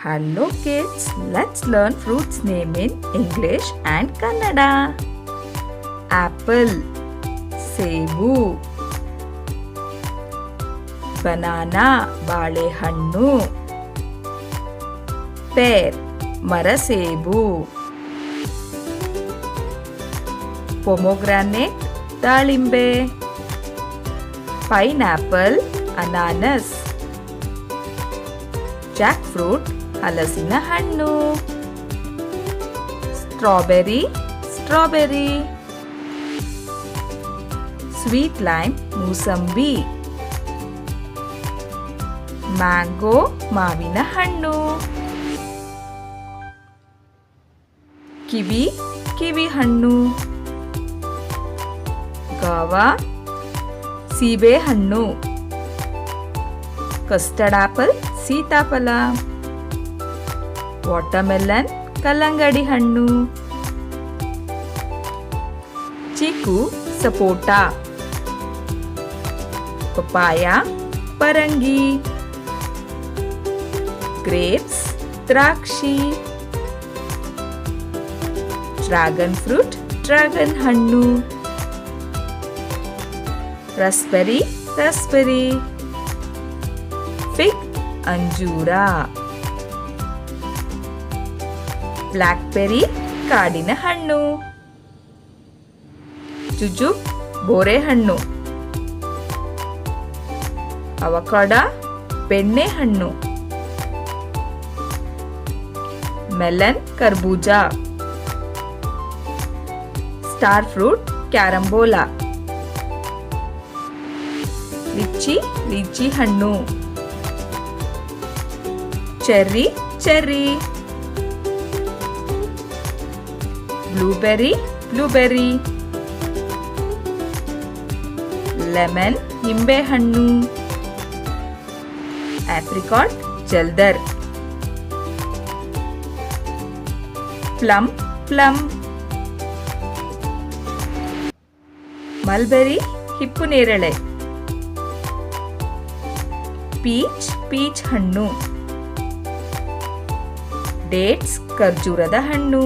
Hello kids, let's learn fruits name in English and Kannada. Apple, Sebu, Banana, ಬಾಳೆಹಣ್ಣು pear ಮರಸೇಬು pomegranate ದಾಳಿಂಬೆ pineapple ಅನಾನಸ್ jack fruit ಹಲಸಿನ ಹಣ್ಣು strawberry strawberry sweet lime mosambi mango ಮಾವಿನ ಹಣ್ಣು, ಕಿವಿ ಕಿವಿ ಹಣ್ಣು, ಗಾವಾ, ಸೀಬೆ ಹಣ್ಣು ಕಸ್ಟರ್ಡ್ ಆಪಲ್ ಸೀತಾಫಲ. ವಾಟರ್ಮೆಲನ್, ಕಲ್ಲಂಗಡಿ ಹಣ್ಣು. ಚಿಕ್ಕು ಸಪೋಟ. ಪಪಾಯ ಪರಂಗಿ. ಗ್ರೇಪ್ಸ್, ದ್ರಾಕ್ಷಿ. ಡ್ರ್ಯಾಗನ್ ಫ್ರೂಟ್ ಡ್ರಾಗನ್ ಹಣ್ಣು. Raspberry raspberry. ಫಿಗ್ ಅಂಜೂರ. ಬ್ಲ್ಯಾಕ್ಬೆರಿ, ಕಾಡಿನ ಹಣ್ಣು. ಜುಜುಬ್ ಬೋರೆ ಹಣ್ಣು ಅವಕಾಡ ಬೆಣ್ಣೆ ಹಣ್ಣು ಮೆಲನ್, ಕರ್ಬೂಜ. Star fruit, carambola. Lychee lychee ಹಣ್ಣು. Cherry cherry. Blueberry blueberry lemon ನಿಂಬೆಹಣ್ಣು ಆಪ್ರಿಕಾಟ್ ಜಲ್ದರ್ ಪ್ಲಮ್ ಪ್ಲಮ್ ಮಲ್ಬೆರಿ ಹಿಪ್ಪು ನೇರಳೆ ಪೀಚ್ ಪೀಚ್ ಹಣ್ಣು ಡೇಟ್ಸ್ ಖರ್ಜೂರದ ಹಣ್ಣು